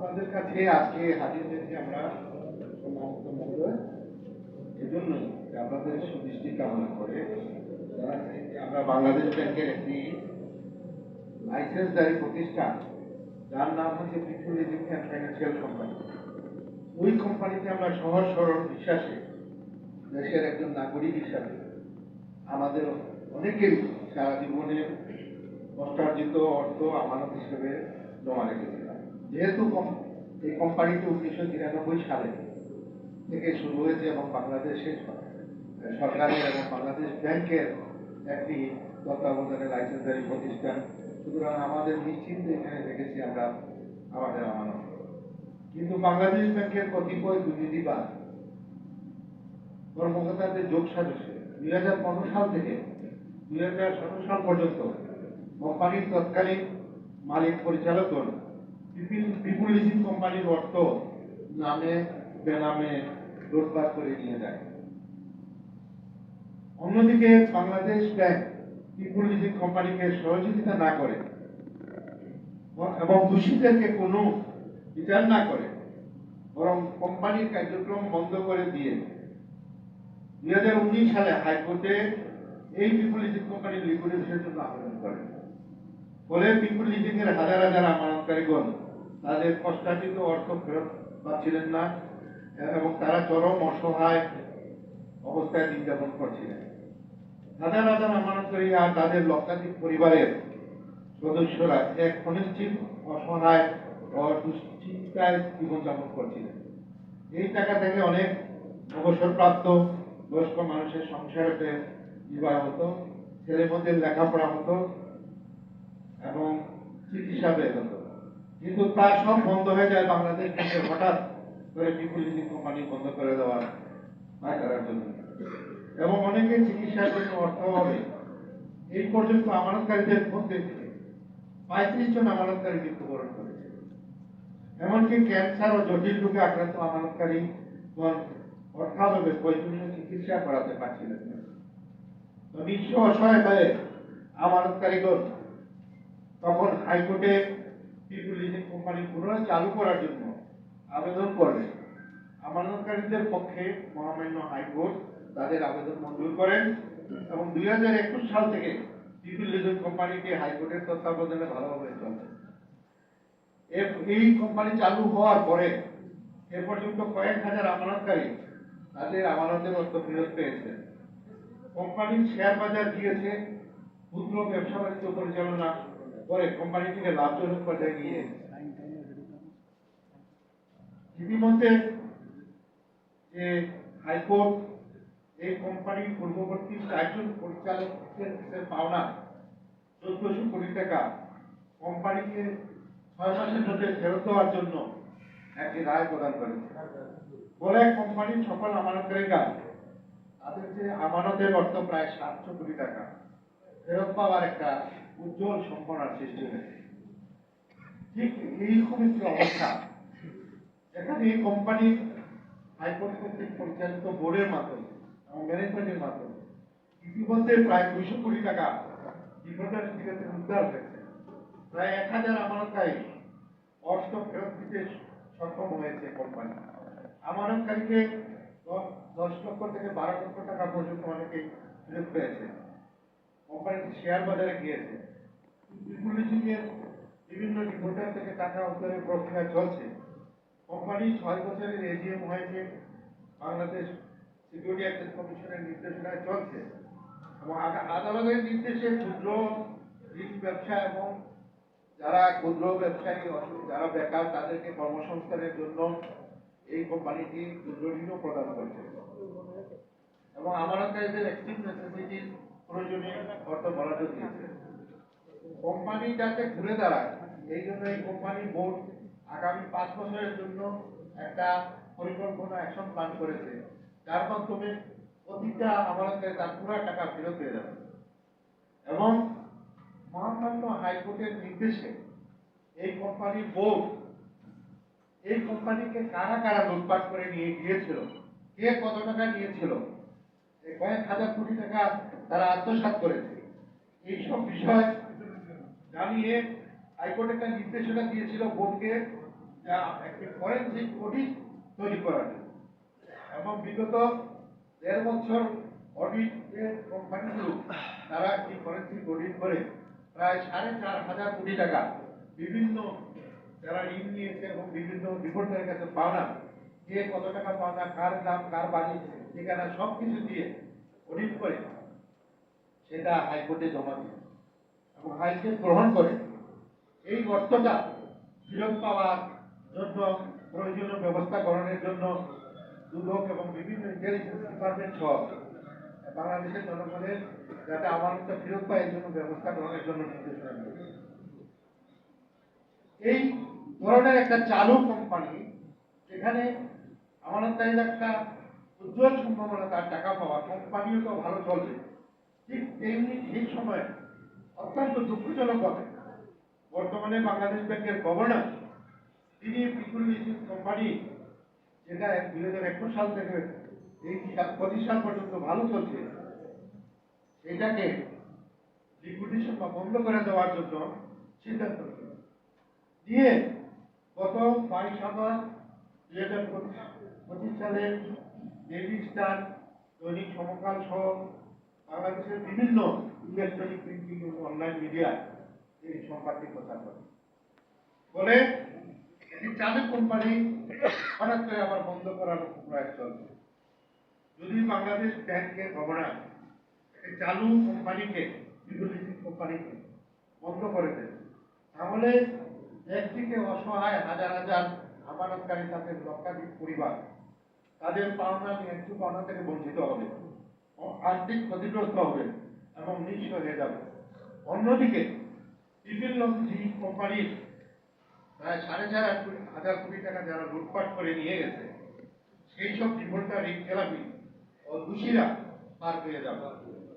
আপনাদের কাছে আজকে হাজির হয়েছি আমরা সম্মানিত মহোদয় এজন্য আপনাদের সুদৃষ্টি কামনা করে আমরা বাংলাদেশ ব্যাংকের একটি লাইসেন্সদারি প্রতিষ্ঠান, যার নাম হচ্ছে পিপুল এডুকেশন ফাইন্যান্সিয়াল কোম্পানি ওই কোম্পানিতে আমরা সহজ সরল বিশ্বাসে দেশের একজন নাগরিক হিসাবে আমাদের অনেকেরই সারা জীবনের কষ্টার্জিত অর্থ আমানত হিসেবে জমা রেখেছিলাম যেহেতু এই কোম্পানিটি উনিশশো নিরানব্বই সালে থেকে শুরু হয়েছে এবং বাংলাদেশের সরকারের এবং বাংলাদেশ ব্যাংকের একটি তত্ত্বাবধানে লাইসেন্সারি প্রতিষ্ঠান। সুতরাং আমাদের নিশ্চিন্তে এখানে দেখেছি আমরা আমাদের আমানত। কিন্তু বাংলাদেশ ব্যাংকের কতিপয় দুর্নীতিবাদ কর্মকর্তাদের যোগ সাজসে দুই হাজার পনেরো সাল থেকে দুই হাজার সতেরো সাল পর্যন্ত কোম্পানির তৎকালীন মালিক পরিচালকগণ বিপুল- বিপুল লিজিং কোম্পানির অর্থ নামে বেনামে লুটপাট করে নিয়ে যায়। অন্যদিকে বাংলাদেশ ব্যাংক বিপুল লিজিং কোম্পানিকে সহযোগিতা না করে এবং দোষীদেরকে কোনো বিচার না করে, বরং কোম্পানির কার্যক্রম বন্ধ করে দিয়ে দুই হাজার উনিশ সালে হাইকোর্টে এই পিপুল লিজিং কোম্পানির লিকুইডেশনের জন্য আবেদন করেন। ফলে পিপুল লিজিং হাজার হাজার আমানতকারীগণ তাদের কষ্টার্জিত অর্থ ফেরত পাচ্ছিলেন না, এবং তারা চরম অসহায় অবস্থায় দিন যাপন করছিলেন। হাজার হাজার আমানতকারী আর তাদের লক্ষাধিক পরিবারের সদস্যরা এক অনিশ্চিত, অসহায় ও দুশ্চিন্তায় জীবনযাপন করছিলেন। এই টাকা থেকে অনেক অবসরপ্রাপ্ত বয়স্ক মানুষের সংসারতে নির্বাহ হতো, ছেলেমেয়েদের লেখাপড়া হতো এবং চিকিৎসা হতো কিন্তু তার সব বন্ধ হয়ে যায় বাংলাদেশ থেকে হঠাৎ করে পিপুল কোম্পানি বন্ধ করে দেওয়ার আয় করার জন্য। এবং অনেকে চিকিৎসার জন্য অর্থ হবে এই পর্যন্ত আমানতকারীদের মধ্যে পঁয়ত্রিশ জন আমানতকারী মৃত্যুবরণ করেছে। এমনকি ক্যান্সার ও জটিল রোগে আক্রান্ত আমানতকারী অর্থাভাবে প্রয়োজনীয় চিকিৎসা করাতে পারছিলেন না। তো বিশ্ব অসহায় হয়ে আমানতকারীগণ তখন হাইকোর্টে পিপুল কোম্পানি পুনরায় চালু করার জন্য আবেদন করলে আমানতকারীদের পক্ষে মহামান্য হাইকোর্ট তাদের আবেদন মঞ্জুর করেন এবং দুই হাজার একুশ সাল থেকে পিপুল লিজিং কোম্পানিকে হাইকোর্টের তত্ত্বাবধানে ভালোভাবে চলছে এ- এই কোম্পানি চালু হওয়ার পরে এ পর্যন্ত কয়েক হাজার আমানতকারী তাদের আমানতের অর্থ ফেরত পেয়েছে। কোম্পানির শেয়ার বাজার দিয়েছে ক্ষুদ্র ব্যবসা বাণিজ্য পরিচালনা করে কোম্পানিটিকে লাভজনক পর্যায়ে নিয়ে ইতিমধ্যে যে হাইকোর্ট এই কোম্পানির পূর্ববর্তী চারজন পরিচালকের পাওনা, চোদ্দশো কোটি টাকা কোম্পানিকে ছয় মাসের মধ্যে ফেরত দেওয়ার জন্য একটি রায় প্রদান করেছে বলে কোম্পানির সকল আমানতকারীরা, তাদের যে আমানতের অর্থ, প্রায় সাতশো কোটি টাকা। ফেরত পাওয়ার একটা উজ্জ্বল সম্ভাবনার সৃষ্টি হয়েছে। ঠিক এইরকম একটি অবস্থা। এখানে এই কোম্পানির হাইকোর্ট কর্তৃক পরিচালিত বোর্ডের মাধ্যমে, এবং ম্যানেজমেন্টের মাধ্যমে ইতিমধ্যে প্রায় দুইশো কোটি টাকা বিপদের দিকে উদ্ধার হয়েছে। প্রায় এক হাজার আমানতকারী অর্থ ফেরত দিতে সক্ষম হয়েছে কোম্পানি আমানতকারীকে দশ লক্ষ থেকে বারো লক্ষ টাকা পর্যন্ত অনেকে ফেরত পেয়েছে। কোম্পানিটি শেয়ার বাজারে গিয়েছে। পুলিশিংয়ের বিভিন্ন রিপোর্টার থেকে টাকা উদ্ধারের প্রক্রিয়া চলছে। কোম্পানি ছয় বছরের এজিএম হয়েছে। বাংলাদেশ সিকিউরিটি অ্যাক্সেস কমিশনের নির্দেশনায় চলছে। এবং আদালতের নির্দেশে ক্ষুদ্র ঋণ ব্যবসা এবং যারা ক্ষুদ্র ব্যবসায়ী যারা বেকার, তাদেরকে কর্মসংস্থানের জন্য এই কোম্পানিটি ক্ষুদ্র ঋণও প্রদান করছে। এবং আমানতকারীদের অ্যাক্টিভ নেসেসিটির প্রয়োজনে অর্থ বরাদ্দ দিয়েছে। কোম্পানি যাতে ঘুরে দাঁড়ায়, এই জন্য এই কোম্পানি বোর্ড আগামী পাঁচ বছরের জন্য একটা পরিকল্পনা অ্যাকশন প্ল্যান করেছে। যার মাধ্যমে প্রতিটা আমানতকারী তার পুরো টাকা ফেরত পেয়ে যাবে। এবং মহামান্য হাইকোর্টের নির্দেশে এই কোম্পানির বোর্ড এই কোম্পানিকে কারা কারা লুটপাট করে নিয়ে গিয়েছিল, কে কত টাকা নিয়েছিল কয়েক হাজার কোটি টাকা তারা আত্মসাৎ করেছে। এইসব বিষয় জানিয়ে হাইকোর্ট একটা নির্দেশনা দিয়েছিল বোর্ডকে একটি ফরেন্সিক অডিট তৈরি করা যায় এবং বিগত দেড় বছর অডিটের কোম্পানিগুলো, তারা একটি ফরেন্সিক অডিট করে প্রায় সাড়ে চার হাজার কোটি টাকা বিভিন্ন যারা ঋণ নিয়েছে এবং বিভিন্ন রিপোর্টের কাছে পাওনা কে কত টাকা পাওনা কার দাম কার বাড়ি, ঠিকানা সব কিছু দিয়ে অডিট করে সেটা হাইকোর্টে জমা দিয়ে এবং হাইকোর্ট গ্রহণ করে। এই অর্থটা ফেরত পাওয়ার জন্য, প্রয়োজনীয় ব্যবস্থা গ্রহণের জন্য দুদক এবং বিভিন্ন ইন্টেলিজেন্স ডিপার্টমেন্ট সহ বাংলাদেশের জনগণের যাতে আমানতটা ফেরত পায় এর জন্য ব্যবস্থা গ্রহণের জন্য নির্দেশনা এই ধরনের একটা চালু কোম্পানি যেখানে আমানতকারীর একটা উজ্জ্বল সম্ভাবনা, তার টাকা পাওয়া কোম্পানিও তো ভালো চলবে ঠিক তেমনি সেই সময় অত্যন্ত দুঃখজনক কথা বর্তমানে বাংলাদেশ ব্যাংকের গভর্নর তিনি পিকুল কোম্পানি যেটা দুই হাজার একুশ সাল থেকে এই পঁচিশ সাল পর্যন্ত ভালো চলছে। সেটাকে লিকুইডেশন বা বন্ধ করে দেওয়ার জন্য সিদ্ধান্ত নিল দিয়ে গত বাইশ আগস্ট পঁচিশ সালে ডেইলি স্টার দৈনিক সমকাল সহ বাংলাদেশের বিভিন্ন ইলেকট্রনিক প্রিন্টিং এবং অনলাইন মিডিয়া এই সংবাদটি প্রচার করে বলে একটি চালু কোম্পানি হঠাৎ করে বন্ধ করার প্রয়াস চলছে। যদি বাংলাদেশ ব্যাংকের গভর্নর একটি চালু কোম্পানিকে বিদ্যুৎ কোম্পানিকে বন্ধ করে দেয় তাহলে একদিকে অসহায় হাজার হাজার আমানতকারী তাদের লক্ষাধিক পরিবার, তাদের পাওনা ন্যায্য পাওনা থেকে বঞ্চিত হবে আর্থিক ক্ষতিগ্রস্ত হবে এবং নিঃস্ব হয়ে যাবে। অন্যদিকে বিভিন্ন কোম্পানির প্রায় সাড়ে চার হাজার কোটি টাকা যারা লুটপাট করে নিয়ে গেছে, সেই সব ডিফল্টার ঋণ খেলাপি ও দোষীরা পার পেয়ে যাবে।